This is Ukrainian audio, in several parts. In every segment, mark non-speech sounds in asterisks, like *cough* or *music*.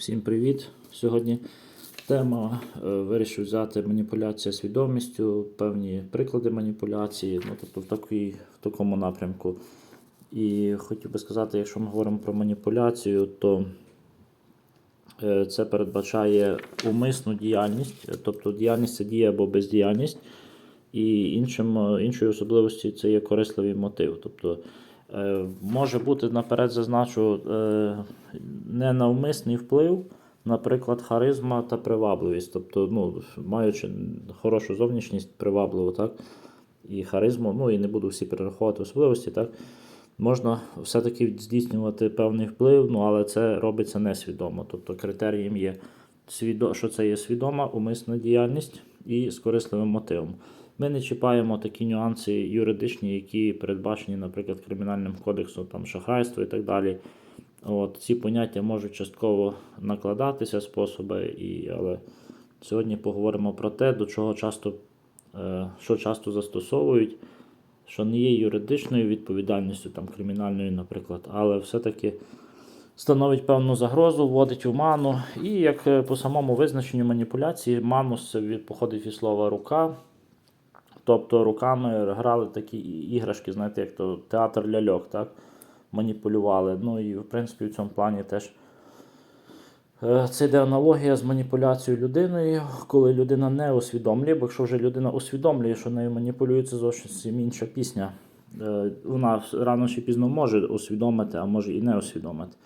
Всім привіт! Сьогодні тема е, вирішив взяти маніпуляція свідомістю, певні приклади маніпуляції, ну, тобто в, такій, в такому напрямку. І хотів би сказати, якщо ми говоримо про маніпуляцію, то е, це передбачає умисну діяльність, тобто діяльність це дія або бездіяльність. І іншим, е, іншою особливістю це є корисливий мотив. Тобто може бути наперед зазначу е, ненавмисний вплив, наприклад, харизма та привабливість. Тобто, ну, маючи хорошу зовнішність, привабливу, так, і харизму, ну і не буду всі перераховувати особливості, так, можна все-таки здійснювати певний вплив, ну, але це робиться несвідомо. Тобто критерієм є, що це є свідома, умисна діяльність і з корисливим мотивом. Ми не чіпаємо такі нюанси юридичні, які передбачені, наприклад, Кримінальним кодексом, там шахрайство і так далі. От, ці поняття можуть частково накладатися способи, і, але сьогодні поговоримо про те, до чого часто, е, що часто застосовують, що не є юридичною відповідальністю, там, кримінальною, наприклад, але все-таки становить певну загрозу, вводить у ману. І як е, по самому визначенню маніпуляції, манус походить від слова рука. Тобто руками грали такі іграшки, знаєте, як то театр ляльок, так? Маніпулювали. Ну і в принципі в цьому плані теж е, це йде аналогія з маніпуляцією людиною, коли людина не усвідомлює, бо якщо вже людина усвідомлює, що нею маніпулюється зовсім інша пісня. Е, Вона рано чи пізно може усвідомити, а може і не усвідомити.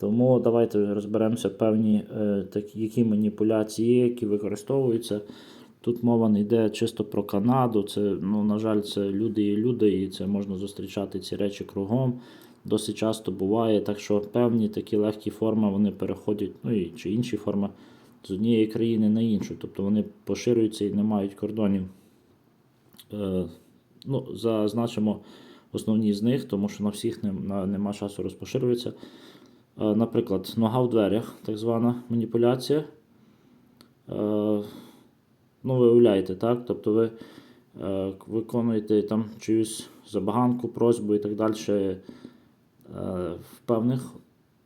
Тому давайте розберемося певні е, такі, які маніпуляції які використовуються. Тут мова не йде чисто про Канаду. Це, ну, на жаль, це люди і люди, і це можна зустрічати ці речі кругом. Досить часто буває. Так що певні такі легкі форми вони переходять, ну і чи інші форми з однієї країни на іншу. Тобто вони поширюються і не мають кордонів. Е, ну, зазначимо основні з них, тому що на всіх нем- на- нема часу розпоширюватися. Е, Наприклад, нога в дверях, так звана маніпуляція. Е, Ну, ви уявляєте, так? Тобто ви е, виконуєте там чиюсь забаганку, просьбу і так далі е, в певних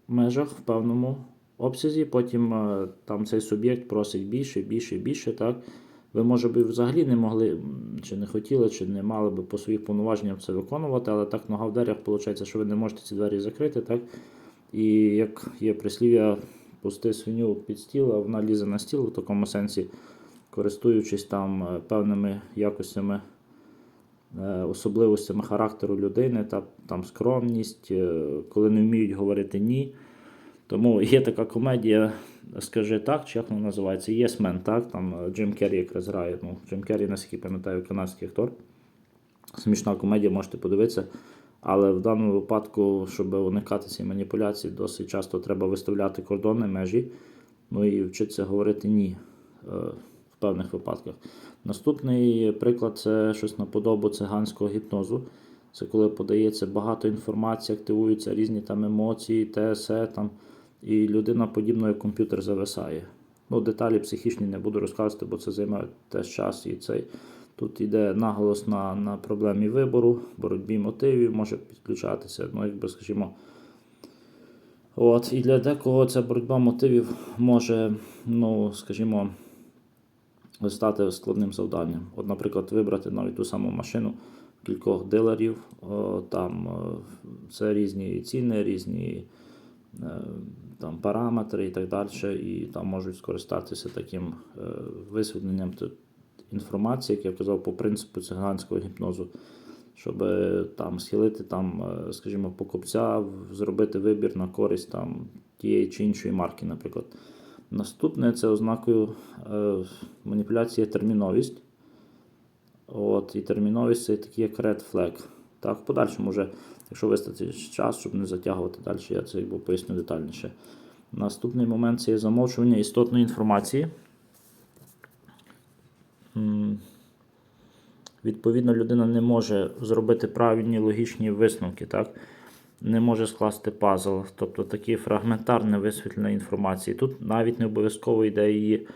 межах, в певному обсязі. Потім е, там цей суб'єкт просить більше, більше, більше. Так? Ви, може би, взагалі не могли, чи не хотіли, чи не мали би по своїх повноваженнях це виконувати, але так нога в дверях, виходить, що ви не можете ці двері закрити. Так? І як є прислів'я, пусти свиню під стіл, а вона лізе на стіл в такому сенсі користуючись там е, певними якостями, е, особливостями характеру людини, та там скромність, е, коли не вміють говорити ні. Тому є така комедія, скажи так, чи як вона називається? Yes Man, так? Там Джим Керрі якраз грає. Ну, Джим Керрі, наскільки пам'ятаю, канадський актор. Смішна комедія, можете подивитися. Але в даному випадку, щоб уникати цієї маніпуляції, досить часто треба виставляти кордони, межі, ну і вчитися говорити ні певних випадках. Наступний приклад це щось наподобу циганського гіпнозу. Це коли подається багато інформації, активуються різні там емоції, те, се, там, і людина подібно як комп'ютер зависає. Ну, деталі психічні не буду розказувати, бо це займає теж час і цей. Тут йде наголос на, на проблемі вибору, боротьбі мотивів може підключатися. Ну, якби, скажімо, От, і для декого ця боротьба мотивів може, ну, скажімо, стати складним завданням. От, наприклад, вибрати навіть ту саму машину кількох дилерів, о, там е, це різні ціни, різні е, там, параметри і так далі, і там можуть скористатися таким е, висвітленням інформації, як я казав, по принципу циганського гіпнозу, щоб е, там схилити там, е, скажімо, покупця, зробити вибір на користь там, тієї чи іншої марки, наприклад. Наступне це ознакою е, маніпуляції терміновість. От, і терміновість це такий як red flag. Так, в подальшому вже, якщо вистачить час, щоб не затягувати далі, я це якби поясню детальніше. Наступний момент це є замовчування істотної інформації. Відповідно, людина не може зробити правильні логічні висновки, так? Не може скласти пазл, тобто таке фрагментарне висвітлення інформації. Тут навіть не обов'язково йде її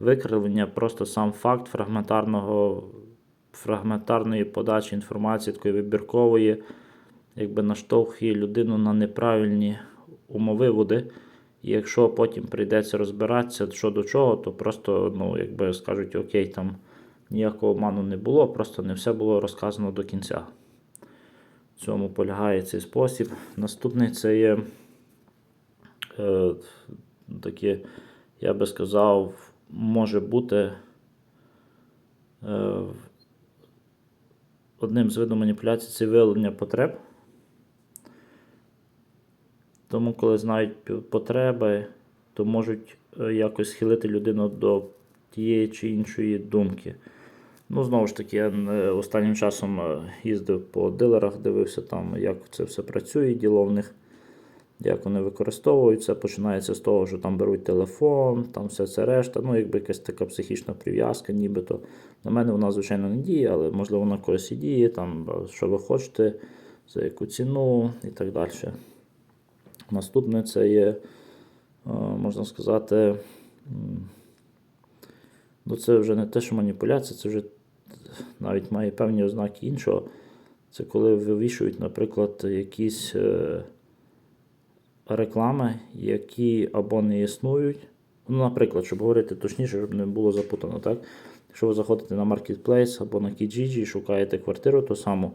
викривлення, просто сам факт фрагментарного, фрагментарної подачі інформації, такої вибіркової, якби наштовхує людину на неправильні умовиводи, І якщо потім прийдеться розбиратися, що до чого, то просто, ну, якби скажуть, окей, там ніякого обману не було, просто не все було розказано до кінця. В цьому полягає цей спосіб. Наступний це є е, таке, я би сказав, може бути е, одним з видів маніпуляцій це виявлення потреб. Тому, коли знають потреби, то можуть е, якось схилити людину до тієї чи іншої думки. Ну, знову ж таки, я е, останнім часом е, їздив по дилерах, дивився там, як це все працює, діло в них, як вони використовуються. Починається з того, що там беруть телефон, там все це решта. Ну, якби якась така психічна прив'язка, нібито. На мене вона, звичайно, не діє, але можливо на когось і діє, там, е, що ви хочете, за яку ціну і так далі. Наступне це є, можна сказати, ну це вже не те, що маніпуляція, це вже навіть має певні ознаки іншого. Це коли вивішують, наприклад, якісь е, реклами, які або не існують. Ну, наприклад, щоб говорити точніше, щоб не було запутано, так? Якщо ви заходите на Marketplace або на Kijiji і шукаєте квартиру, то само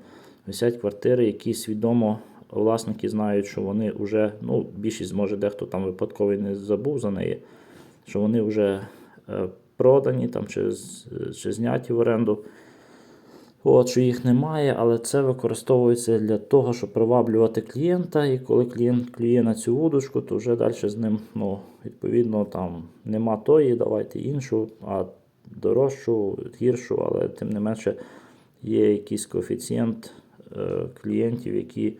висять квартири, які свідомо власники знають, що вони вже, ну, більшість може дехто там випадково і не забув за неї, що вони вже е, продані там, чи, чи зняті в оренду. От, що їх немає, але це використовується для того, щоб приваблювати клієнта. І коли клієнт клює на цю вудочку, то вже далі з ним, ну, відповідно, там нема тої, давайте іншу, а дорожчу, гіршу, але тим не менше є якийсь коефіцієнт е, клієнтів, які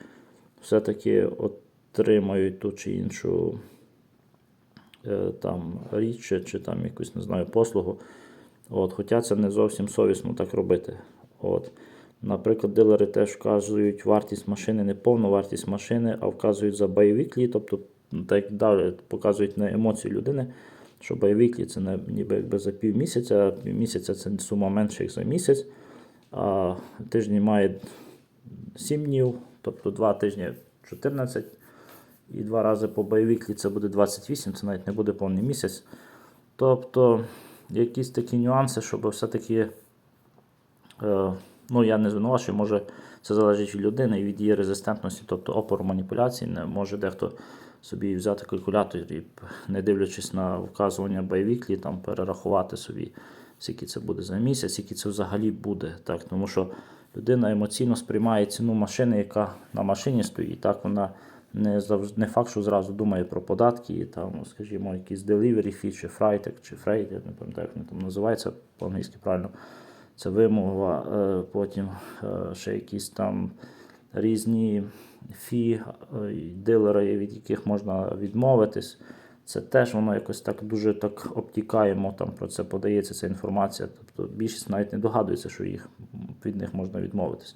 все-таки отримають ту чи іншу е, там, річ, чи, там якусь, не знаю, послугу. От, хоча це не зовсім совісно так робити. От. Наприклад, дилери теж вказують вартість машини, не повну вартість машини, а вказують за байвіклі, тобто ну, так далі показують на емоції людини, що байвіклі це не, ніби якби за пів місяця, а пів місяця це сума менше, як за місяць. А тиждень має 7 днів, тобто 2 тижні 14. І два рази по байвіклі це буде 28, це навіть не буде повний місяць. Тобто якісь такі нюанси, щоб все-таки, ну я не звинувачую, може це залежить від людини і від її резистентності, тобто опору маніпуляцій. Не може дехто собі взяти калькулятор і, не дивлячись на вказування байвіклі, там перерахувати собі, скільки це буде за місяць, скільки це взагалі буде. Так? Тому що людина емоційно сприймає ціну машини, яка на машині стоїть. Так вона не завжди не факт, що зразу думає про податки, там, скажімо, якісь delivery fee, чи фрайтек, чи фрейт, я не пам'ятаю, як вони там називається по-англійськи правильно. Це вимога, е, потім е, ще якісь там різні фі, е, дилери, від яких можна відмовитись. Це теж воно якось так дуже так обтікаємо, там про це подається ця інформація. Тобто більшість навіть не догадується, що їх, від них можна відмовитись.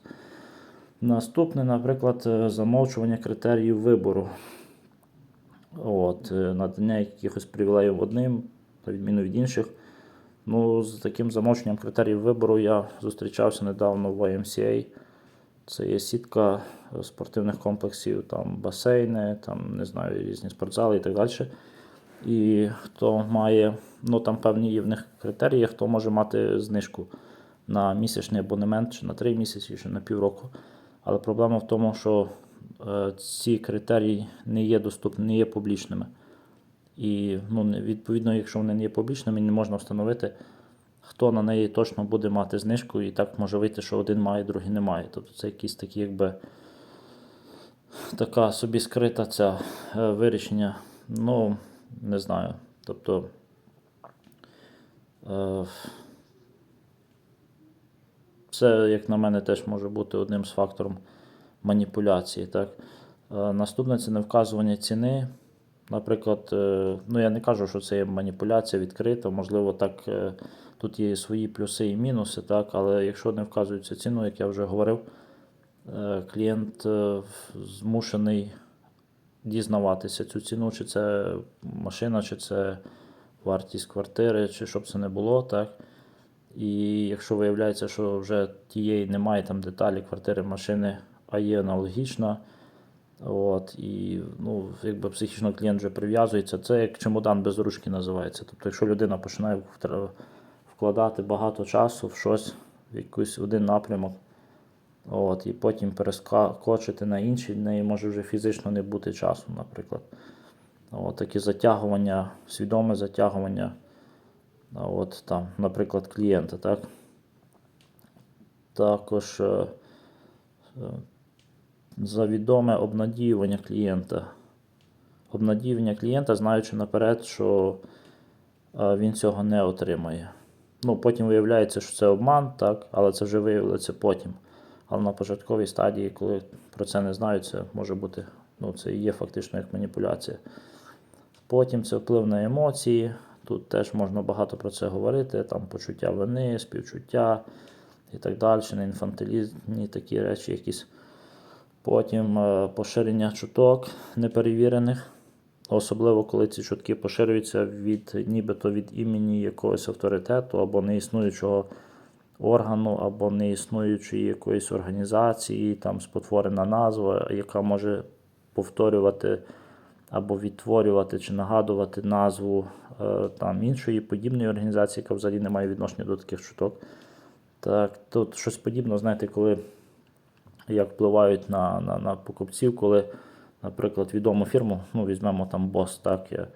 Наступне, наприклад, замовчування критеріїв вибору. От, надання якихось привілеїв одним, на відміну від інших. Ну, з таким замовченням критеріїв вибору я зустрічався недавно в YMCA. Це є сітка е, спортивних комплексів, там басейни, там, не знаю, різні спортзали і так далі. І хто має, ну там певні є в них критерії, хто може мати знижку на місячний абонемент, чи на 3 місяці, чи на півроку. Але проблема в тому, що е, ці критерії не є доступні, не є публічними. І ну, відповідно, якщо вони не є публічними, не можна встановити, хто на неї точно буде мати знижку, і так може вийти, що один має, другий не має. Тобто це якісь такі, якби така собі скрита ця е, вирішення. Ну, не знаю. Тобто. Е, це, як на мене, теж може бути одним з фактором маніпуляції. Так? Е, Наступне це невказування ціни. Наприклад, е, ну я не кажу, що це є маніпуляція відкрита, можливо, так е, тут є свої плюси і мінуси, так, але якщо не вказується ціну, як я вже говорив, е, клієнт змушений дізнаватися цю ціну, чи це машина, чи це вартість квартири, чи щоб це не було, так. І якщо виявляється, що вже тієї немає там деталі квартири, машини, а є аналогічна, От, і ну, якби психічно клієнт вже прив'язується. Це як чемодан без ручки називається. Тобто, якщо людина починає вкладати багато часу в щось, в якийсь один напрямок, от, і потім перескочити на інший, в неї може вже фізично не бути часу, наприклад. От, такі затягування, свідоме затягування, от, там, наприклад, клієнта. Так? Також е, е, завідоме обнадіювання клієнта. Обнадіювання клієнта, знаючи наперед, що е, він цього не отримає. Ну, потім виявляється, що це обман, так, але це вже виявиться потім. Але на початковій стадії, коли про це не знають, це може бути, ну, це і є фактично як маніпуляція. Потім це вплив на емоції. Тут теж можна багато про це говорити, там почуття вини, співчуття і так далі, на інфантилізмі такі речі якісь. Потім е, поширення чуток неперевірених, особливо коли ці чутки поширюються від нібито від імені якогось авторитету або неіснуючого органу, або неіснуючої якоїсь організації, там спотворена назва, яка може повторювати або відтворювати чи нагадувати назву е, там, іншої подібної організації, яка взагалі не має відношення до таких чуток. Так, тут щось подібне, знаєте, коли як впливають на, на, на покупців, коли, наприклад, відому фірму, ну, візьмемо там бос, так, я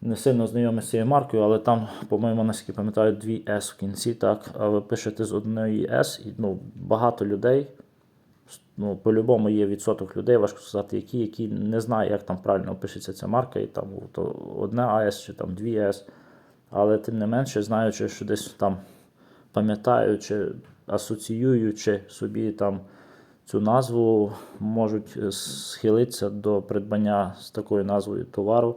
не сильно знайомий з цією маркою, але там, по-моєму, наскільки пам'ятаю, дві S в кінці, так, а ви пишете з одної S, і ну, багато людей, ну, по-любому є відсоток людей, важко сказати, які, які не знають, як там правильно пишеться ця марка, і там то одна АС чи там дві АС. Але тим не менше, знаючи, що десь там пам'ятаючи, асоціюючи собі там цю назву, можуть е, схилитися до придбання з такою назвою товару.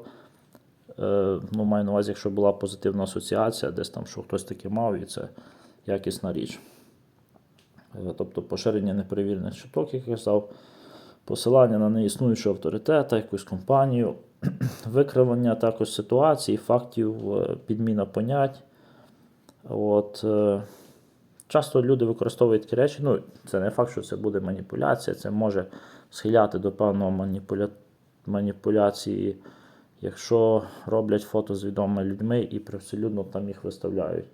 Е, ну, маю на увазі, якщо була позитивна асоціація, десь там, що хтось таке мав, і це якісна річ. Е, Тобто поширення неперевірених чуток, як я казав, посилання на неіснуючого авторитета, якусь компанію, *clears throat* викривлення також ситуацій, фактів, підміна понять. От, часто люди використовують такі речі. Ну, це не факт, що це буде маніпуляція, це може схиляти до певного маніпуля... маніпуляції, якщо роблять фото з відомими людьми і привселюдно там їх виставляють.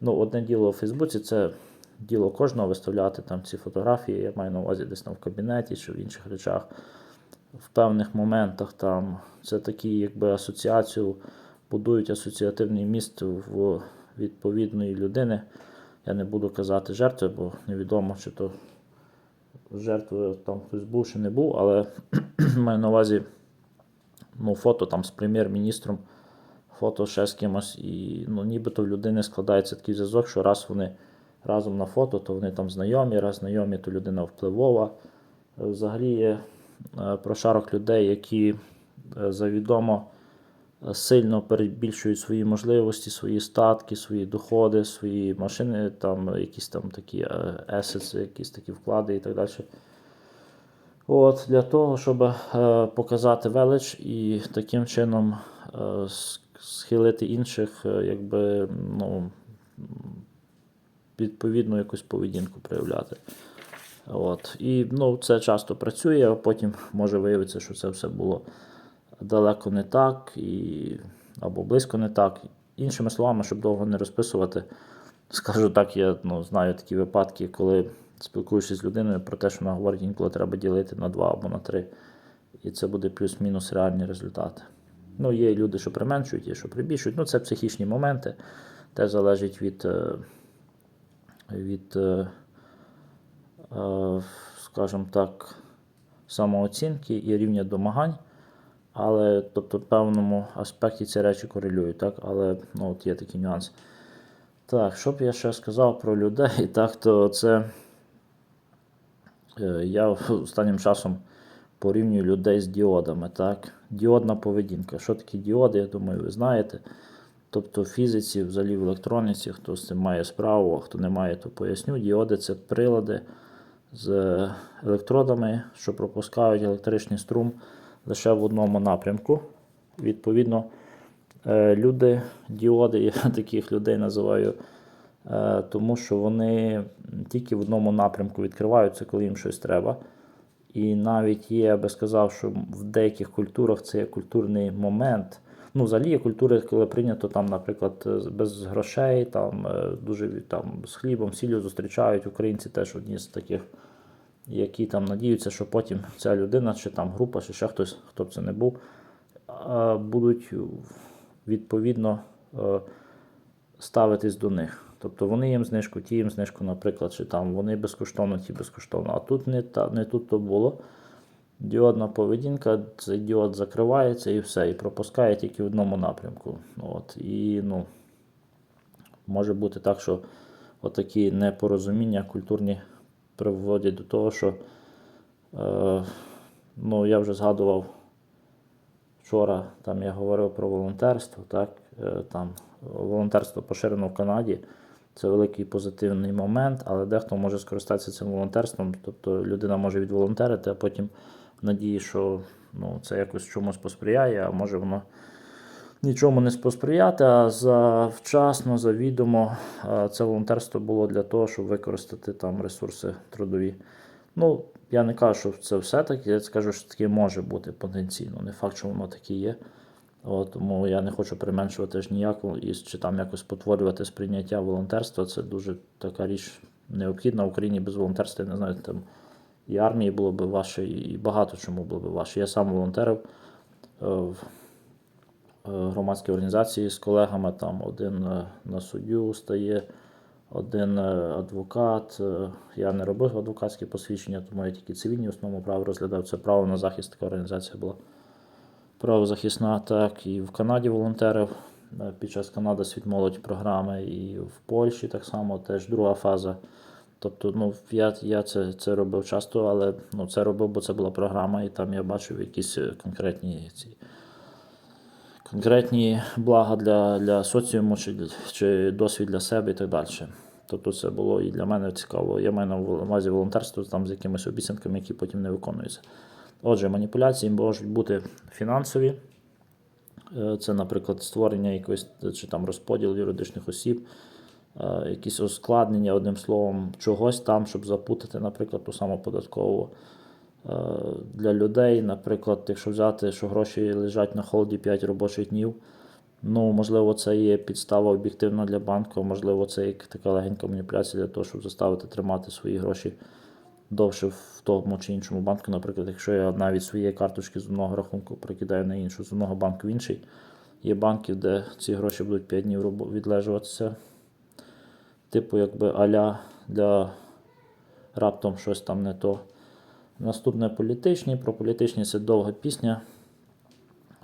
Ну, одне діло у Фейсбуці це діло кожного виставляти там ці фотографії, я маю на увазі десь там в кабінеті чи в інших речах. В певних моментах там це такі, якби асоціацію, будують асоціативний міст в відповідної людини. Я не буду казати жертви, бо невідомо, чи то жертвою там хтось був чи не був, але *clears throat* маю на увазі ну, фото там з прем'єр-міністром, фото ще з кимось, і ну, нібито в людини складається такий зв'язок, що раз вони разом на фото, то вони там знайомі, раз знайомі, то людина впливова. Взагалі є е, прошарок людей, які е, завідомо сильно перебільшують свої можливості, свої статки, свої доходи, свої машини, там якісь там такі е, assets, якісь такі вклади і так далі. От, для того, щоб е, показати велич і таким чином е, схилити інших, е, якби, ну, відповідну якусь поведінку проявляти. От. І ну, це часто працює, а потім може виявитися, що це все було далеко не так, і... або близько не так. Іншими словами, щоб довго не розписувати, *laughs* скажу так, я ну, знаю такі випадки, коли спілкуєшся з людиною про те, що вона говорить, інколи треба ділити на два або на три. І це буде плюс-мінус реальні результати. Ну, є люди, що применшують, є, що прибільшують. Ну, це психічні моменти, те залежить від, е, від е, е, скажімо так, самооцінки і рівня домагань. Але тобто, в певному аспекті ці речі корелюють, так? але ну, от є такий нюанс. Так, що б я ще сказав про людей, *laughs* так, то це е, я останнім часом порівнюю людей з діодами. Так? Діодна поведінка. Що таке діоди, я думаю, ви знаєте. Тобто в фізиці, взагалі в електроніці, хто з цим має справу, а хто не має, то поясню. Діоди це прилади з електродами, що пропускають електричний струм лише в одному напрямку. Відповідно, е, люди, діоди, я *laughs* таких людей називаю, е, тому що вони тільки в одному напрямку відкриваються, коли їм щось треба. І навіть є, я би сказав, що в деяких культурах це є культурний момент. Ну, взагалі є культури, коли прийнято там, наприклад, е, без грошей, там дуже там з хлібом, сіллю зустрічають. Українці теж одні з таких, які там надіються, що потім ця людина, чи там група, чи ще хтось, хто б це не був, будуть відповідно е, ставитись до них. Тобто вони їм знижку, ті їм знижку, наприклад, чи там вони безкоштовно, ті безкоштовно. А тут не, та, не тут то було. Діодна поведінка, цей діод закривається і все, і пропускає тільки в одному напрямку. От, і ну, може бути так, що отакі непорозуміння культурні приводять до того, що е, ну, я вже згадував вчора, там я говорив про волонтерство, так, е, там волонтерство поширено в Канаді. Це великий позитивний момент, але дехто може скористатися цим волонтерством. Тобто людина може відволонтерити, а потім надії, що ну, це якось чомусь посприяє, а може воно нічому не посприяти, а завчасно, завідомо е, це волонтерство було для того, щоб використати там ресурси трудові. Ну, я не кажу, що це все таке, я скажу, що таке може бути потенційно. Не факт, що воно таке є. От, тому я не хочу применшувати ж ніяку і чи там якось потворювати сприйняття волонтерства. Це дуже така річ необхідна. В Україні без волонтерства, я не знаю, там і армії було б важче, і багато чому було б важче. Я сам волонтерив е, в громадській організації з колегами. Там один е, на суддю стає, один е, адвокат. Я не робив адвокатське посвідчення, тому я тільки цивільні в основному право розглядав. Це право на захист така організація була правозахисна, так і в Канаді волонтерив е, під час Канада світ молодь програми, і в Польщі так само теж друга фаза. Тобто, ну, я, я це, це робив часто, але ну, це робив, бо це була програма, і там я бачив якісь конкретні ці. Конкретні блага для, для соціуму чи, чи досвід для себе і так далі. Тобто це було і для мене цікаво. Я маю на увазі волонтерство там з якимись обіцянками, які потім не виконуються. Отже, маніпуляції можуть бути фінансові. Е, Це, наприклад, створення якоїсь чи там розподіл юридичних осіб, е, якісь ускладнення, одним словом, чогось там, щоб запутати, наприклад, ту саму податкову. Е, Для людей, наприклад, якщо взяти, що гроші лежать на холді 5 робочих днів, ну, можливо, це є підстава об'єктивна для банку, можливо, це як така легенька маніпуляція для того, щоб заставити тримати свої гроші довше в тому чи іншому банку. Наприклад, якщо я навіть своєї карточки з одного рахунку прикидаю на іншу, з одного банку в інший, є банків, де ці гроші будуть 5 днів відлежуватися. Типу, якби аля для раптом щось там не то. Наступне політичні. Про політичні це довга пісня.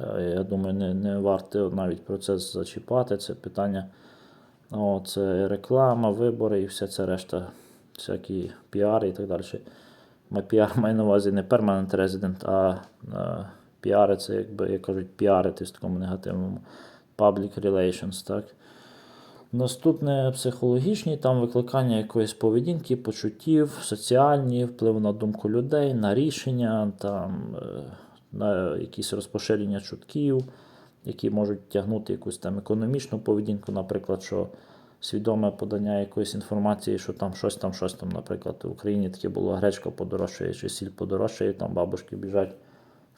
Е, Я думаю, не, не варто навіть про це зачіпати. Це питання. О, це реклама, вибори і вся ця решта, всякі піари і так далі. Піар маю на увазі не permanent resident, а е, піари це, якби як кажуть, піарити в такому негативному public relations. Так? Наступне психологічні, там викликання якоїсь поведінки, почуттів, соціальні, вплив на думку людей, на рішення, там, е, на якісь розпоширення чутків, які можуть тягнути якусь там економічну поведінку, наприклад, що свідоме подання якоїсь інформації, що там щось там, щось там, наприклад, в Україні таке було гречка подорожчає чи сіль подорожчає, там бабушки біжать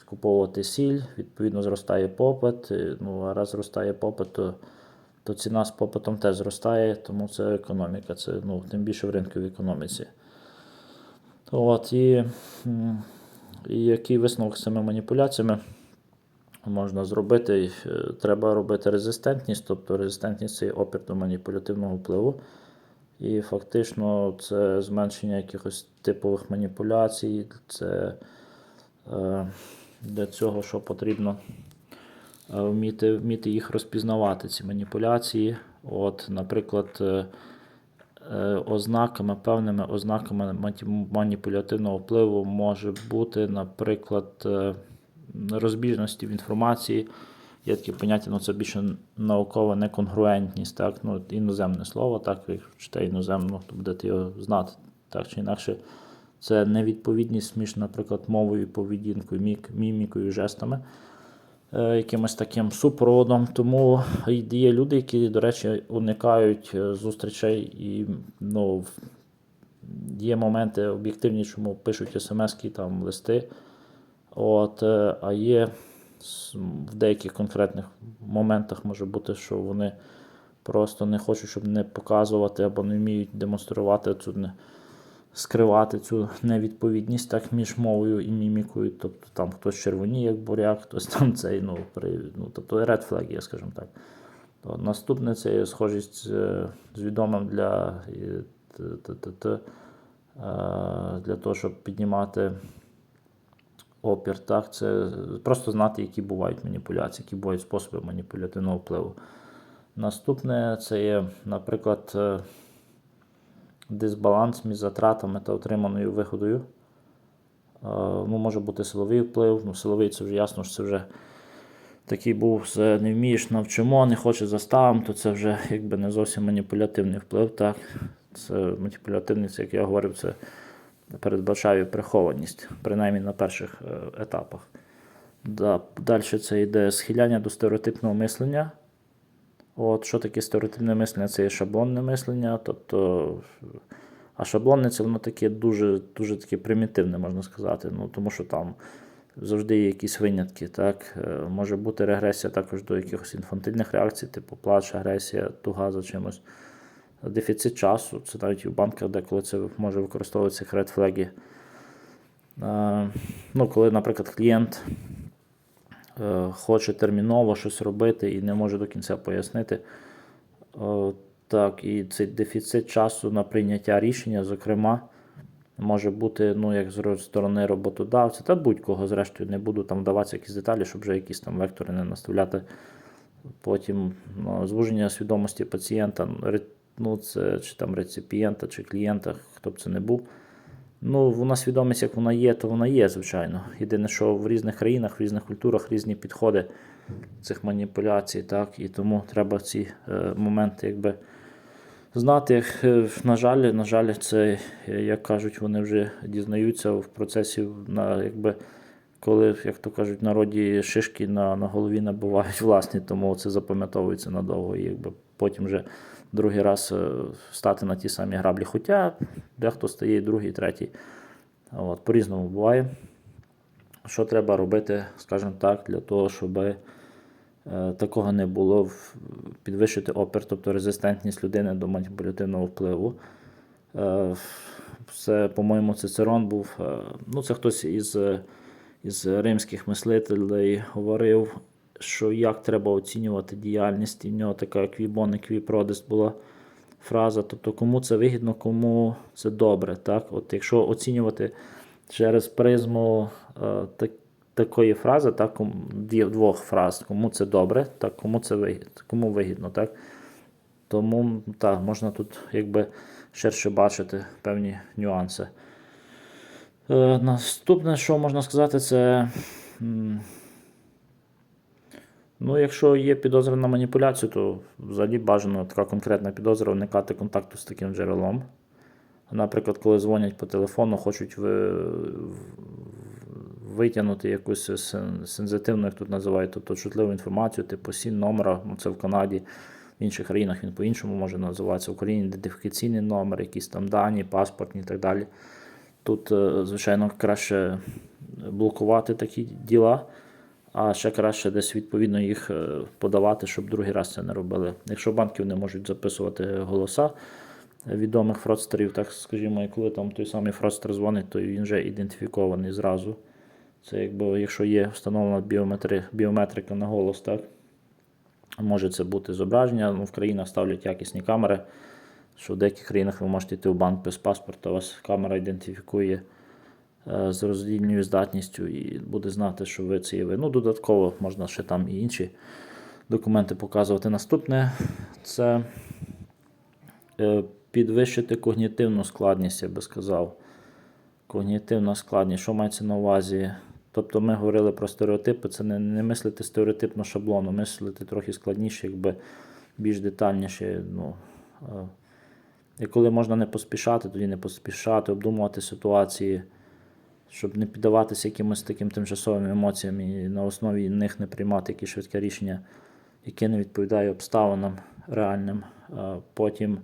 скуповувати сіль, відповідно, зростає попит. е, Ну, а раз зростає попит, то то ціна з попитом теж зростає, тому це економіка, це ну, тим більше в ринковій економіці. От, і, і який висновок з цими маніпуляціями можна зробити? Е, Треба робити резистентність, тобто резистентність це опір до маніпулятивного впливу. І фактично це зменшення якихось типових маніпуляцій, це е, для цього, що потрібно вміти, вміти їх розпізнавати, ці маніпуляції. От, наприклад, е, е, ознаками, певними ознаками маніпулятивного впливу може бути, наприклад, е, розбіжності в інформації. Є таке поняття, ну це більше наукова неконгруентність, так? Ну, іноземне слово, так, якщо читає іноземну, то будете його знати так чи інакше. Це невідповідність між, наприклад, мовою, поведінкою, мімікою, жестами, е, якимось таким супроводом. Тому є люди, які, до речі, уникають е, зустрічей і ну, є моменти об'єктивні, чому пишуть смс-ки, там листи. От, е, а є в деяких конкретних моментах може бути, що вони просто не хочуть, щоб не показувати або не вміють демонструвати цю скривати цю невідповідність так між мовою і мімікою. Тобто там хтось червоніє, як буряк, хтось там цей, ну, при, ну тобто red flag, є, скажімо так. То наступне це є схожість з, з відомим для, е, для того, щоб піднімати опір. Так? Це просто знати, які бувають маніпуляції, які бувають способи маніпулятивного впливу. Наступне це є, наприклад, е, дисбаланс між затратами та отриманою вигодою. Е, Ну, може бути силовий вплив. Ну, силовий це вже ясно, що це вже такий був з не вмієш, навчимо, не хочеш заставимо, то це вже якби не зовсім маніпулятивний вплив. Так? Це маніпулятивний, це, як я говорив, це передбачає прихованість, принаймні на перших е, етапах. Да. Далі це йде схиляння до стереотипного мислення. От, що таке стереотипне мислення? Це є шаблонне мислення. Тобто, а шаблонне це воно таке дуже, дуже таке примітивне, можна сказати. Ну, тому що там завжди є якісь винятки. Так? Е, Може бути регресія також до якихось інфантильних реакцій, типу плач, агресія, туга за чимось. Дефіцит часу, це навіть в банках, деколи це може використовуватися як. Е, Ну, коли, наприклад, клієнт хоче терміново щось робити і не може до кінця пояснити. Так, і цей дефіцит часу на прийняття рішення, зокрема, може бути ну, як з сторони роботодавця, та будь-кого, зрештою, не буду там вдаватися якісь деталі, щоб вже якісь там вектори не наставляти. Потім ну, звуження свідомості пацієнта, ну, ну, це, чи там реципієнта, чи клієнта, хто б це не був. Ну, вона свідомість, як вона є, то вона є, звичайно. Єдине, що в різних країнах, в різних культурах різні підходи цих маніпуляцій, так, і тому треба ці е, моменти якби знати. Як, е, на жаль, на жаль, це, як кажуть, вони вже дізнаються в процесі, на, якби, коли, як то кажуть, народі шишки на, на голові набувають *laughs* власні, тому це запам'ятовується надовго. І якби потім вже другий раз е, стати на ті самі граблі. Хоча дехто стає і другий, і третій. От, по-різному буває. Що треба робити, скажімо так, для того, щоб е, такого не було, підвищити опір, тобто резистентність людини до маніпулятивного впливу. Е, Це, по-моєму, Цицерон був. Ну, це хтось із, із римських мислителей говорив, що як треба оцінювати діяльність. І в нього така квібон, квіпродист була фраза. Тобто, кому це вигідно, кому це добре. Так? От Якщо оцінювати через призму е, так, такої фрази, так, ком- дві- двох фраз, кому це добре, так, кому це вигідно, кому вигідно. Так? Тому так, можна тут якби ширше бачити певні нюанси. Е, наступне, що можна сказати, це. Ну, якщо є підозра на маніпуляцію, то взагалі бажано така конкретна підозра уникати контакту з таким джерелом. Наприклад, коли дзвонять по телефону, хочуть ви, витягнути якусь сен- сензитивну, як тут називають, тобто чутливу інформацію, типу сін номера, ну це в Канаді, в інших країнах він по-іншому може називатися. В Україні ідентифікаційний номер, якісь там дані, паспортні і так далі. Тут, е, звичайно, краще блокувати такі діла, а ще краще десь відповідно їх е, подавати, щоб другий раз це не робили. Якщо банки не можуть записувати голоса відомих фродстерів, так скажімо, і коли там той самий фродстер дзвонить, то він вже ідентифікований зразу. Це якби, якщо є встановлена біометри, біометрика на голос, так? Може це бути зображення. Ну, в країнах ставлять якісні камери. Що в деяких країнах ви можете йти в банк без паспорта, вас камера ідентифікує з роздільною здатністю і буде знати, що ви це є ви. Ну, додатково можна ще там і інші документи показувати. Наступне це е, підвищити когнітивну складність, я би сказав. Когнітивна складність, що мається на увазі? Тобто ми говорили про стереотипи, це не, не мислити стереотипно шаблону, мислити трохи складніше, якби більш детальніше. Ну, е, і коли можна не поспішати, тоді не поспішати, обдумувати ситуації, щоб не піддаватися якимось таким тимчасовим емоціям і на основі них не приймати якісь швидке рішення, яке не відповідає обставинам реальним. Е, Потім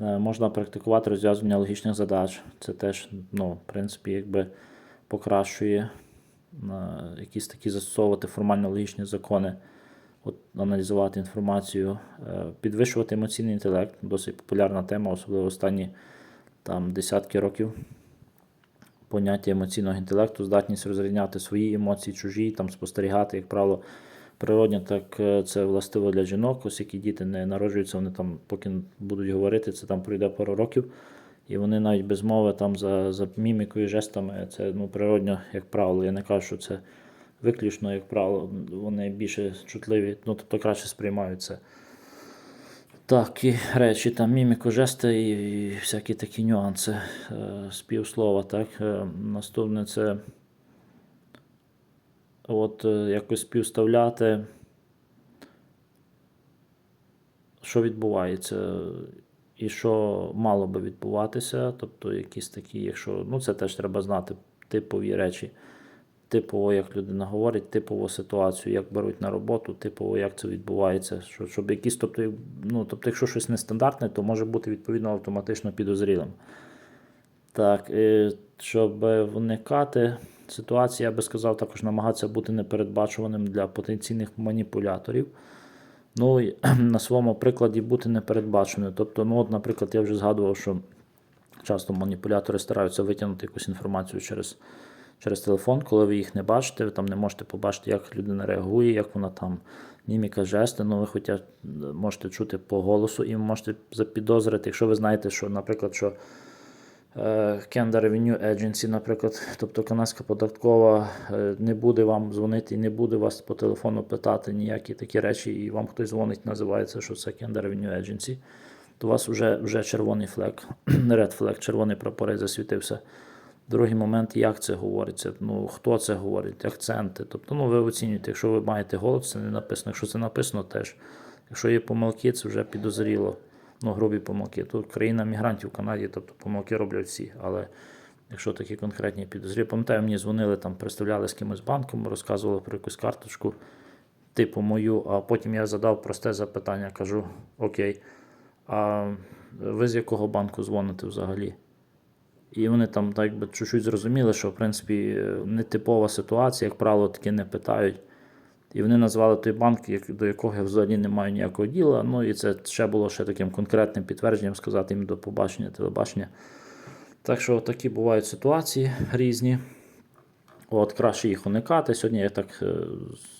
Е, Можна практикувати розв'язування логічних задач. Це теж, ну, в принципі, якби покращує е, якісь такі застосовувати формально-логічні закони, от, аналізувати інформацію, підвищувати емоційний інтелект. Досить популярна тема, особливо останні там, десятки років. Поняття емоційного інтелекту, здатність розрізняти свої емоції, чужі, там, спостерігати, як правило, природньо, так е, це властиво для жінок, оскільки діти не народжуються, вони там, поки будуть говорити, це там пройде пару років. І вони навіть без мови там за, за мімікою, жестами, це ну, природньо, як правило. Я не кажу, що це виключно, як правило, вони більше чутливі, ну тобто краще сприймають це. Так, і речі, там міміку, жести і, всякі такі нюанси е, співслова. Так. Е, наступне це от е, якось співставляти, що відбувається і що мало би відбуватися. Тобто якісь такі, якщо, ну це теж треба знати, типові речі. Типово, як людина говорить, типову ситуацію, як беруть на роботу, типово, як це відбувається. Що, щоб якісь, тобто, ну, тобто, якщо щось нестандартне, то може бути відповідно автоматично підозрілим. Так, і щоб уникати ситуації, я би сказав, також намагатися бути непередбачуваним для потенційних маніпуляторів. Ну, і на своєму прикладі бути непередбаченим. Тобто, ну, от, наприклад, я вже згадував, що часто маніпулятори стараються витягнути якусь інформацію через, через телефон, коли ви їх не бачите, ви там не можете побачити, як людина реагує, як вона там міміка, жести. Ну, ви хоча можете чути по голосу і можете запідозрити, якщо ви знаєте, що, наприклад, що е, Canada Revenue Agency, наприклад, *laughs* тобто канадська податкова е, не буде вам дзвонити і не буде вас по телефону питати ніякі такі речі, і вам хтось дзвонить, називається, що це Canada Revenue Agency, то у вас вже, вже червоний флек, *clears throat* red flag, червоний прапорець засвітився. Другий момент, як це говориться, ну хто це говорить, акценти. Тобто, ну ви оцінюєте, якщо ви маєте голос, це не написано. Якщо це написано, теж. Якщо є помилки, це вже підозріло. Ну, грубі помилки. Тут країна мігрантів в Канаді, тобто помилки роблять всі. Але якщо такі конкретні підозрі, пам'ятаю, мені дзвонили там, представляли з кимось банком, розказували про якусь карточку, типу мою, а потім я задав просте запитання, кажу: Окей, а ви з якого банку дзвоните взагалі? І вони там так би чуть-чуть зрозуміли, що в принципі е, нетипова ситуація, як правило, таки не питають. І вони назвали той банк, до якого я взагалі не маю ніякого діла. Ну і це ще було ще таким конкретним підтвердженням сказати їм до побачення, телебачення. Так що такі бувають ситуації різні. От, краще їх уникати. Сьогодні я так е,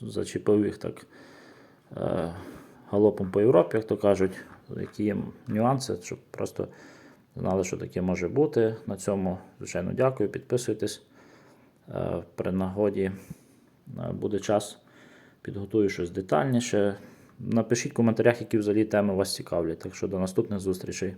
зачепив їх так е, галопом по Європі, як то кажуть, які є нюанси, щоб просто знали, що таке може бути. На цьому, звичайно, дякую. Підписуйтесь. Е, При нагоді е, буде час, підготую щось детальніше. Напишіть в коментарях, які взагалі теми вас цікавлять. Так що до наступних зустрічей.